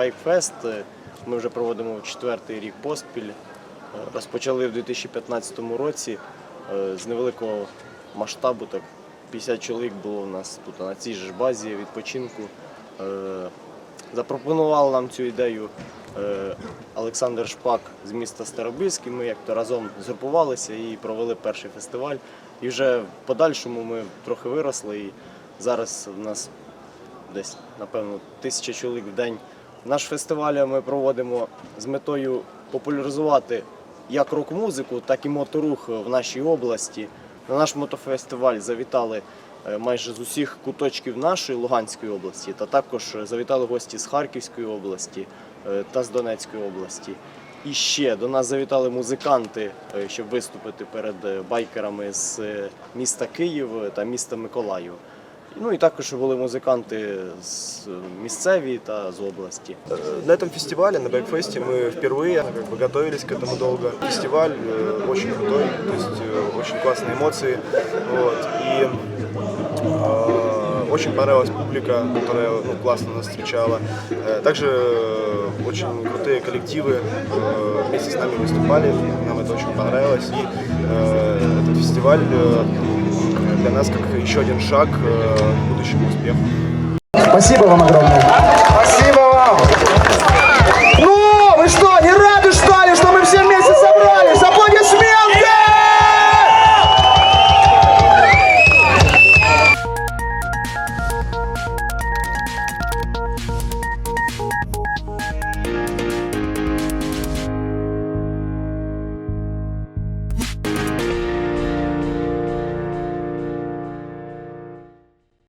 Байкфест. Е, Ми вже проводимо четвертий рік поспіль. Е, Розпочали в 2015 році е, з невеликого масштабу. Так 50 чоловік було у нас тут на цій ж базі відпочинку. Запропонував нам цю ідею Олександр Шпак з міста Старобільськ. Ми як-то разом згрупувалися і провели перший фестиваль. І вже в подальшому ми трохи виросли. І зараз у нас десь, напевно, тисяча чоловік в день. Наш фестиваль ми проводимо з метою популяризувати як рок-музику, так і моторух в нашій області. На наш мотофестиваль завітали е, майже з усіх куточків нашої Луганської області, та також завітали гості з Харківської області е, та з Донецької області. І ще до нас завітали музиканти, е, щоб виступити перед байкерами з міста Київ та міста Миколаїв. Ну і також були музиканти з е, місцеві та з області. Э, На этом фестивале, на Байкфесте, мы впервые как бы, готовились к этому долго. Фестиваль э, очень крутой, то есть э, очень классные эмоции. Вот, и э, очень понравилась публика, которая ну, классно нас встречала. Э, Также э, очень крутые коллективы э, вместе с нами выступали, нам это очень понравилось. И э, этот фестиваль э, для нас как еще один шаг э, к будущему успеху. Спасибо вам огромное.